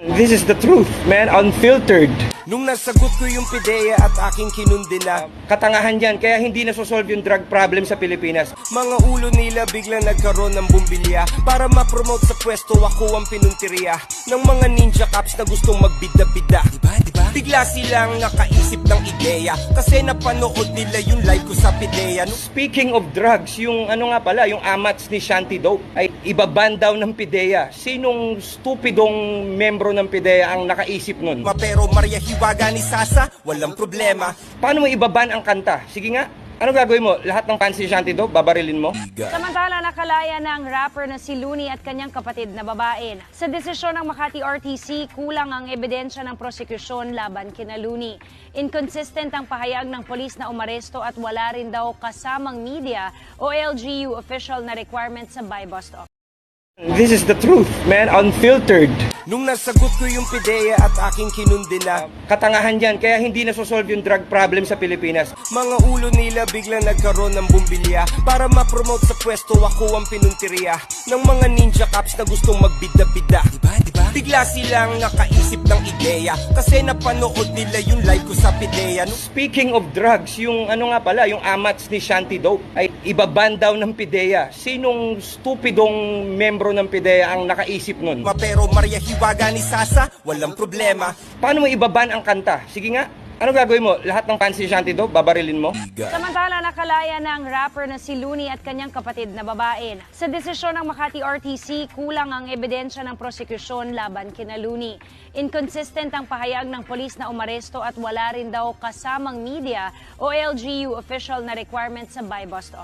This is the truth, man. Unfiltered. Nung nasagot ko yung pideya at aking kinundi na Katangahan yan, kaya hindi nasosolve yung drug problem sa Pilipinas. Mga ulo nila biglang nagkaroon ng bumbilya Para ma-promote sa pwesto ako ang pinuntirya Ng mga ninja cops na gustong magbida-bida diba, diba? Bigla silang nakaisip ng ideya Kasi napanood nila yung live ko sa pideya Nung Speaking of drugs, yung ano nga pala, yung amats ni Shanty Dope ay ibaban daw ng PIDEA. Sinong stupidong membro ng PIDEA ang nakaisip nun? ma pero Maria Hiwaga ni Sasa, walang problema Paano mo ibaban ang kanta? Sige nga, ano gagawin mo? Lahat ng fans ni Shanty Dope, babarilin mo? Samantala, nakalaya ng rapper na si Looney at kanyang kapatid na babae. Sa desisyon ng Makati RTC, kulang ang ebidensya ng prosekusyon laban kina Looney. Inconsistent ang pahayag ng polis na umaresto at wala rin daw kasamang media o LGU official na requirement sa buy bus stop. This is the truth, man. Unfiltered. Nung nasagot ko yung pideya at aking kinundi na Katangahan yan, kaya hindi nasosolve yung drug problem sa Pilipinas. Mga ulo nila biglang nagkaroon ng bumbilya Para ma-promote sa pwesto ako ang pinuntirya Ng mga ninja cops na gustong magbida-bida diba, diba? Bigla silang nakaisip ng ideya Kasi napanood nila yung live ko sa pideya Nung Speaking of drugs, yung ano nga pala, yung amats ni Shanty Dope ay ibaban daw ng PIDEA. Sinong stupidong membro ng PIDEA ang nakaisip nun? pero Maria Hiwaga ni Sasa, walang problema Paano mo ibaban ang kanta? Sige nga, ano gagawin mo? Lahat ng fans ni Shanty Dope, babarilin mo? Samantala, nakalaya ng rapper na si Looney at kanyang kapatid na babae. Sa desisyon ng Makati RTC, kulang ang ebidensya ng prosekusyon laban kina Looney. Inconsistent ang pahayag ng polis na umaresto at wala rin daw kasamang media o LGU official na requirement sa buy bus stop.